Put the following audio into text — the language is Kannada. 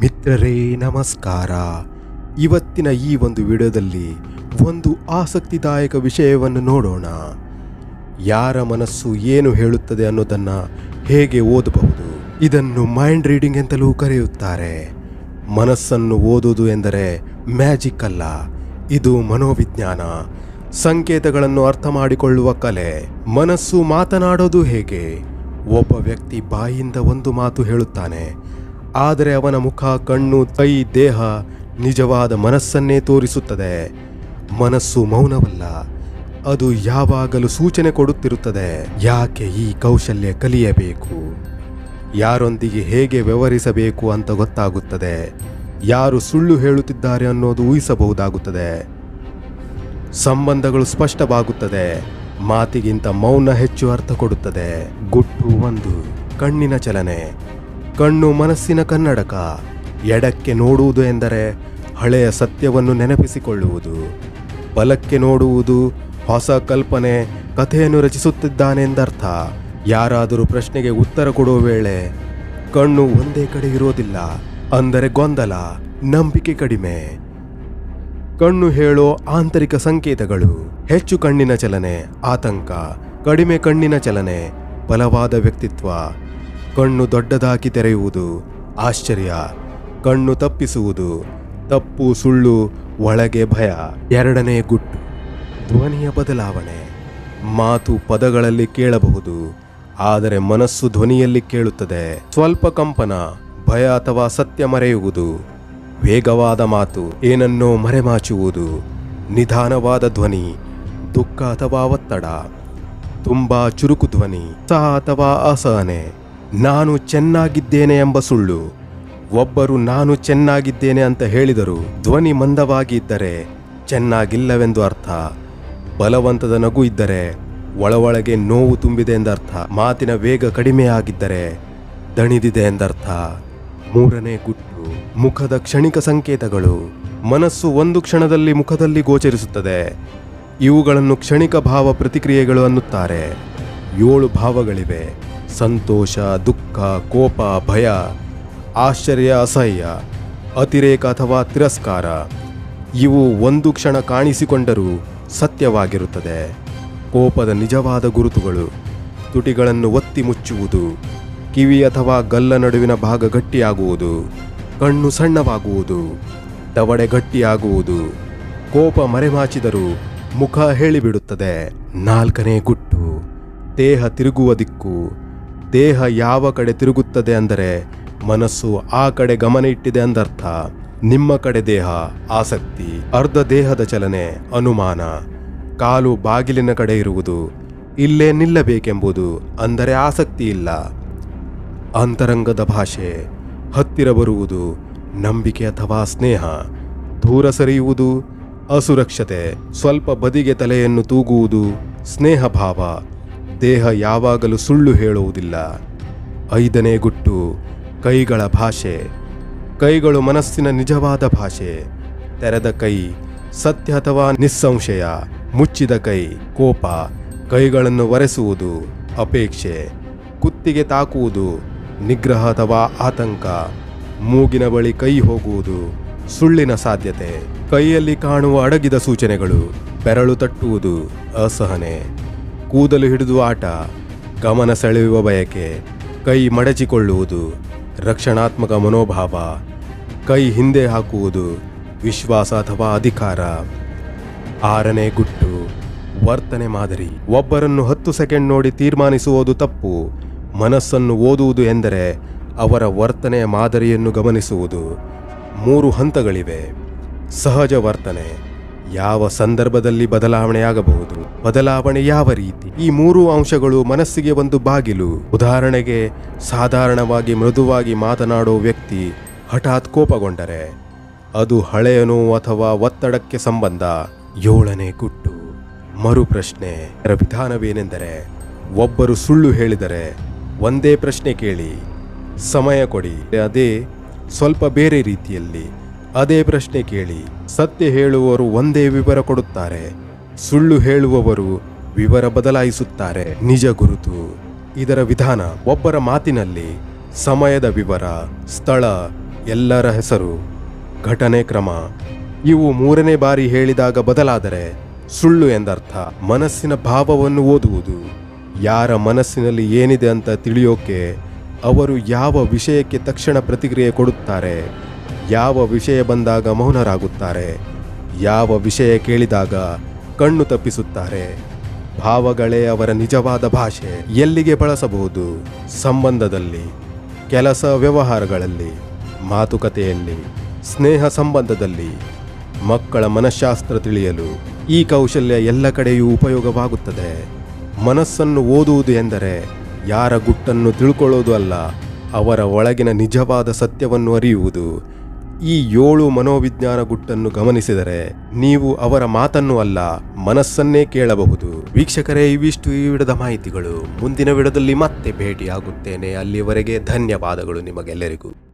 ಮಿತ್ರರೇ, ನಮಸ್ಕಾರ. ಇವತ್ತಿನ ಈ ಒಂದು ವಿಡಿಯೋದಲ್ಲಿ ಒಂದು ಆಸಕ್ತಿದಾಯಕ ವಿಷಯವನ್ನು ನೋಡೋಣ. ಯಾರ ಮನಸ್ಸು ಏನು ಹೇಳುತ್ತದೆ ಅನ್ನೋದನ್ನು ಹೇಗೆ ಓದಬಹುದು? ಇದನ್ನು ಮೈಂಡ್ ರೀಡಿಂಗ್ ಎಂತಲೂ ಕರೆಯುತ್ತಾರೆ. ಮನಸ್ಸನ್ನು ಓದುವುದು ಎಂದರೆ ಮ್ಯಾಜಿಕ್ ಅಲ್ಲ. ಇದು ಮನೋವಿಜ್ಞಾನ. ಸಂಕೇತಗಳನ್ನು ಅರ್ಥ ಮಾಡಿಕೊಳ್ಳುವ ಕಲೆ. ಮನಸ್ಸು ಮಾತನಾಡೋದು ಹೇಗೆ? ಒಬ್ಬ ವ್ಯಕ್ತಿ ಬಾಯಿಂದ ಒಂದು ಮಾತು ಹೇಳುತ್ತಾನೆ. ಆದರೆ ಅವನ ಮುಖ, ಕಣ್ಣು, ಕೈ, ದೇಹ ನಿಜವಾದ ಮನಸ್ಸನ್ನೇ ತೋರಿಸುತ್ತದೆ. ಮನಸ್ಸು ಮೌನವಲ್ಲ, ಅದು ಯಾವಾಗಲೂ ಸೂಚನೆ ಕೊಡುತ್ತಿರುತ್ತದೆ. ಯಾಕೆ ಈ ಕೌಶಲ್ಯ ಕಲಿಯಬೇಕು? ಯಾರೊಂದಿಗೆ ಹೇಗೆ ವ್ಯವಹರಿಸಬೇಕು ಅಂತ ಗೊತ್ತಾಗುತ್ತದೆ. ಯಾರು ಸುಳ್ಳು ಹೇಳುತ್ತಿದ್ದಾರೆ ಅನ್ನೋದು ಊಹಿಸಬಹುದಾಗುತ್ತದೆ. ಸಂಬಂಧಗಳು ಸ್ಪಷ್ಟವಾಗುತ್ತದೆ. ಮಾತಿಗಿಂತ ಮೌನ ಹೆಚ್ಚು ಅರ್ಥ ಕೊಡುತ್ತದೆ. ಗುಟ್ಟು ಒಂದು, ಕಣ್ಣಿನ ಚಲನೆ. ಕಣ್ಣು ಮನಸ್ಸಿನ ಕನ್ನಡಕ. ಎಡಕ್ಕೆ ನೋಡುವುದು ಎಂದರೆ ಹಳೆಯ ಸತ್ಯವನ್ನು ನೆನಪಿಸಿಕೊಳ್ಳುವುದು. ಬಲಕ್ಕೆ ನೋಡುವುದು ಹೊಸ ಕಲ್ಪನೆ, ಕಥೆಯನ್ನು ರಚಿಸುತ್ತಿದ್ದಾನೆಂದರ್ಥ ಯಾರಾದರೂ ಪ್ರಶ್ನೆಗೆ ಉತ್ತರ ಕೊಡುವ ವೇಳೆ, ಕಣ್ಣು ಒಂದೇ ಕಡೆ ಇರೋದಿಲ್ಲ, ಅಂದರೆ ಗೊಂದಲ, ನಂಬಿಕೆ ಕಡಿಮೆ. ಕಣ್ಣು ಹೇಳೋ ಆಂತರಿಕ ಸಂಕೇತಗಳು, ಹೆಚ್ಚು ಕಣ್ಣಿನ ಚಲನೆ, ಆತಂಕ, ಕಡಿಮೆ ಕಣ್ಣಿನ ಚಲನೆ, ಬಲವಾದ ವ್ಯಕ್ತಿತ್ವ ಕಣ್ಣು ದೊಡ್ಡದಾಗಿ ತೆರೆಯುವುದು ಆಶ್ಚರ್ಯ, ಕಣ್ಣು ತಪ್ಪಿಸುವುದು ತಪ್ಪು ಸುಳ್ಳು ಒಳಗೆ ಭಯ. ಎರಡನೇ ಗುಟ್ಟು, ಧ್ವನಿಯ ಬದಲಾವಣೆ. ಮಾತು ಪದಗಳಲ್ಲಿ ಕೇಳಬಹುದು, ಆದರೆ ಮನಸ್ಸು ಧ್ವನಿಯಲ್ಲಿ ಕೇಳುತ್ತದೆ. ಸ್ವಲ್ಪ ಕಂಪನ, ಭಯ ಅಥವಾ ಸತ್ಯ ಮರೆಯುವುದು. ವೇಗವಾದ ಮಾತು, ಏನನ್ನೋ ಮರೆಮಾಚುವುದು. ನಿಧಾನವಾದ ಧ್ವನಿ, ದುಃಖ ಅಥವಾ ಒತ್ತಡ. ತುಂಬಾ ಚುರುಕು ಧ್ವನಿ, ಸಹ ಅಥವಾ ಅಸಹನೆ. ನಾನು ಚೆನ್ನಾಗಿದ್ದೇನೆ ಎಂಬ ಸುಳ್ಳು. ಒಬ್ಬರು ನಾನು ಚೆನ್ನಾಗಿದ್ದೇನೆ ಅಂತ ಹೇಳಿದರು ಧ್ವನಿ ಮಂದವಾಗಿ ಇದ್ದರೆ ಚೆನ್ನಾಗಿಲ್ಲವೆಂದು ಅರ್ಥ. ಬಲವಂತದ ನಗು ಇದ್ದರೆ ಒಳಒಳಗೆ ನೋವು ತುಂಬಿದೆ ಎಂದರ್ಥ. ಮಾತಿನ ವೇಗ ಕಡಿಮೆಯಾಗಿದ್ದರೆ ದಣಿದಿದೆ ಎಂದರ್ಥ. ಮೂರನೇ ಗುಟ್ಟು, ಮುಖದ ಕ್ಷಣಿಕ ಸಂಕೇತಗಳು. ಮನಸ್ಸು ಒಂದು ಕ್ಷಣದಲ್ಲಿ ಮುಖದಲ್ಲಿ ಗೋಚರಿಸುತ್ತದೆ. ಇವುಗಳನ್ನು ಕ್ಷಣಿಕ ಭಾವ ಪ್ರತಿಕ್ರಿಯೆಗಳು ಅನ್ನುತ್ತಾರೆ. ಏಳು ಭಾವಗಳಿವೆ. ಸಂತೋಷ, ದುಃಖ, ಕೋಪ, ಭಯ, ಆಶ್ಚರ್ಯ, ಅಸಹ್ಯ, ಅತಿರೇಕ ಅಥವಾ ತಿರಸ್ಕಾರ, ಇವು ಒಂದು ಕ್ಷಣ ಕಾಣಿಸಿಕೊಂಡರೂ ಸತ್ಯವಾಗಿರುತ್ತದೆ. ಕೋಪದ ನಿಜವಾದ ಗುರುತುಗಳು, ತುಟಿಗಳನ್ನು ಒತ್ತಿ ಮುಚ್ಚುವುದು, ಕಿವಿ ಅಥವಾ ಗಲ್ಲ ನಡುವಿನ ಭಾಗ ಗಟ್ಟಿಯಾಗುವುದು, ಕಣ್ಣು ಸಣ್ಣವಾಗುವುದು, ದವಡೆ ಗಟ್ಟಿಯಾಗುವುದು, ಕೋಪ ಮರೆಮಾಚಿದರೂ ಮುಖ ಹೇಳಿಬಿಡುತ್ತದೆ. ನಾಲ್ಕನೇ ಗುಟ್ಟು, ದೇಹ ತಿರುಗುವ ದಿಕ್ಕು ದೇಹ ಯಾವ ಕಡೆ ತಿರುಗುತ್ತದೆ ಅಂದರೆ ಮನಸ್ಸು ಆ ಕಡೆ ಗಮನ ಇಟ್ಟಿದೆ ಅಂದರ್ಥ. ನಿಮ್ಮ ಕಡೆ ದೇಹ, ಆಸಕ್ತಿ, ಅರ್ಧ ದೇಹದ ಚಲನೆ, ಅನುಮಾನ, ಕಾಲು ಬಾಗಿಲಿನ ಕಡೆ ಇರುವುದು, ಇಲ್ಲೇ ನಿಲ್ಲಬೇಕೆಂಬುದು ಅಂದರೆ ಆಸಕ್ತಿ ಇಲ್ಲ. ಅಂತರಂಗದ ಭಾಷೆ, ಹತ್ತಿರ ಬರುವುದು ನಂಬಿಕೆ ಅಥವಾ ಸ್ನೇಹ, ದೂರ ಸರಿಯುವುದು ಅಸುರಕ್ಷತೆ, ಸ್ವಲ್ಪ ಬದಿಗೆ ತಲೆಯನ್ನು ತೂಗುವುದು ಸ್ನೇಹ ಭಾವ ದೇಹ ಯಾವಾಗಲೂ ಸುಳ್ಳು ಹೇಳುವುದಿಲ್ಲ. ಐದನೇ ಗುಟ್ಟು, ಕೈಗಳ ಭಾಷೆ. ಕೈಗಳು ಮನಸ್ಸಿನ ನಿಜವಾದ ಭಾಷೆ. ತೆರೆದ ಕೈ, ಸತ್ಯ ಅಥವಾ ನಿಸ್ಸಂಶಯ. ಮುಚ್ಚಿದ ಕೈ, ಕೋಪ. ಕೈಗಳನ್ನು ಒರೆಸುವುದು, ಅಪೇಕ್ಷೆ. ಕುತ್ತಿಗೆ ತಾಕುವುದು, ನಿಗ್ರಹ ಅಥವಾ ಆತಂಕ. ಮೂಗಿನ ಬಳಿ ಕೈ ಹೋಗುವುದು, ಸುಳ್ಳಿನ ಸಾಧ್ಯತೆ. ಕೈಯಲ್ಲಿ ಕಾಣುವ ಅಡಗಿದ ಸೂಚನೆಗಳು. ಬೆರಳು ತಟ್ಟುವುದು, ಅಸಹನೆ. ಕೂದಲು ಹಿಡಿದು ಆಟ, ಗಮನ ಸೆಳೆಯುವ ಬಯಕೆ, ಕೈ ಮಡಚಿಕೊಳ್ಳುವುದು, ರಕ್ಷಣಾತ್ಮಕ ಮನೋಭಾವ, ಕೈ ಹಿಂದೆ ಹಾಕುವುದು, ವಿಶ್ವಾಸ ಅಥವಾ ಅಧಿಕಾರ. ಆರನೇ ಗುಟ್ಟು, ವರ್ತನೆ ಮಾದರಿ. ಒಬ್ಬರನ್ನು ಹತ್ತು ಸೆಕೆಂಡ್ ನೋಡಿ ತೀರ್ಮಾನಿಸುವುದು ತಪ್ಪು. ಮನಸ್ಸನ್ನು ಓದುವುದು ಎಂದರೆ ಅವರ ವರ್ತನೆಯ ಮಾದರಿಯನ್ನು ಗಮನಿಸುವುದು. ಮೂರು ಹಂತಗಳಿವೆ. ಸಹಜ ವರ್ತನೆ. ಯಾವ ಸಂದರ್ಭದಲ್ಲಿ ಬದಲಾವಣೆಯಾಗಬಹುದು? ಬದಲಾವಣೆ ಯಾವ ರೀತಿ? ಈ ಮೂರು ಅಂಶಗಳು ಮನಸ್ಸಿಗೆ ಒಂದು ಬಾಗಿಲು. ಉದಾಹರಣೆಗೆ, ಸಾಧಾರಣವಾಗಿ ಮೃದುವಾಗಿ ಮಾತನಾಡೋ ವ್ಯಕ್ತಿ ಹಠಾತ್ ಕೋಪಗೊಂಡರೆ, ಅದು ಹಳೆಯ ಅಥವಾ ಒತ್ತಡಕ್ಕೆ ಸಂಬಂಧ? ಏಳನೇ ಗುಟ್ಟು ಮರುಪ್ರಶ್ನೆ ಅದರ ವಿಧಾನವೇನೆಂದರೆ, ಒಬ್ಬರು ಸುಳ್ಳು ಹೇಳಿದರೆ ಒಂದೇ ಪ್ರಶ್ನೆ ಕೇಳಿ, ಸಮಯ ಕೊಡಿ. ಅದೇ ಸ್ವಲ್ಪ ಬೇರೆ ರೀತಿಯಲ್ಲಿ ಅದೇ ಪ್ರಶ್ನೆ ಕೇಳಿ. ಸತ್ಯ ಹೇಳುವವರು ಒಂದೇ ವಿವರ ಕೊಡುತ್ತಾರೆ. ಸುಳ್ಳು ಹೇಳುವವರು ವಿವರ ಬದಲಾಯಿಸುತ್ತಾರೆ. ನಿಜ ಗುರುತು. ಇದರ ವಿಧಾನ ಒಬ್ಬರ ಮಾತಿನಲ್ಲಿ ಸಮಯದ ವಿವರ, ಸ್ಥಳ, ಎಲ್ಲರ ಹೆಸರು, ಘಟನೆ ಕ್ರಮ, ಇವು ಮೂರನೇ ಬಾರಿ ಹೇಳಿದಾಗ ಬದಲಾದರೆ ಸುಳ್ಳು ಎಂದರ್ಥ. ಮನಸ್ಸಿನ ಭಾವವನ್ನು ಓದುವುದು. ಯಾರ ಮನಸ್ಸಿನಲ್ಲಿ ಏನಿದೆ ಅಂತ ತಿಳಿಯೋಕೆ ಅವರು ಯಾವ ವಿಷಯಕ್ಕೆ ತಕ್ಷಣ ಪ್ರತಿಕ್ರಿಯೆ ಕೊಡುತ್ತಾರೆ. ಯಾವ ವಿಷಯ ಬಂದಾಗ ಮೌನರಾಗುತ್ತಾರೆ, ಯಾವ ವಿಷಯ ಕೇಳಿದಾಗ ಕಣ್ಣು ತಪ್ಪಿಸುತ್ತಾರೆ. ಭಾವಗಳೇ ಅವರ ನಿಜವಾದ ಭಾಷೆ. ಎಲ್ಲಿಗೆ ಬಳಸಬಹುದು? ಸಂಬಂಧದಲ್ಲಿ, ಕೆಲಸ ವ್ಯವಹಾರಗಳಲ್ಲಿ, ಮಾತುಕತೆಯಲ್ಲಿ, ಸ್ನೇಹ ಸಂಬಂಧದಲ್ಲಿ, ಮಕ್ಕಳ ಮನಃಶಾಸ್ತ್ರ ತಿಳಿಯಲು. ಈ ಕೌಶಲ್ಯ ಎಲ್ಲ ಕಡೆಯೂ ಉಪಯೋಗವಾಗುತ್ತದೆ. ಮನಸ್ಸನ್ನು ಓದುವುದು ಎಂದರೆ ಯಾರ ಗುಟ್ಟನ್ನು ತಿಳ್ಕೊಳ್ಳೋದು ಅಲ್ಲ, ಅವರ ಒಳಗಿನ ನಿಜವಾದ ಸತ್ಯವನ್ನು ಅರಿಯುವುದು. ಈ ಏಳು ಮನೋವಿಜ್ಞಾನ ಗುಟ್ಟನ್ನು ಗಮನಿಸಿದರೆ ನೀವು ಅವರ ಮಾತನ್ನು ಅಲ್ಲ, ಮನಸ್ಸನ್ನೇ ಕೇಳಬಹುದು. ವೀಕ್ಷಕರೇ, ಇವಿಷ್ಟು ಈ ವಿಡದ ಮಾಹಿತಿಗಳು. ಮುಂದಿನ ವಿಡದಲ್ಲಿ ಮತ್ತೆ ಭೇಟಿಯಾಗುತ್ತೇನೆ. ಅಲ್ಲಿವರೆಗೆ ಧನ್ಯವಾದಗಳು ನಿಮಗೆಲ್ಲರಿಗೂ.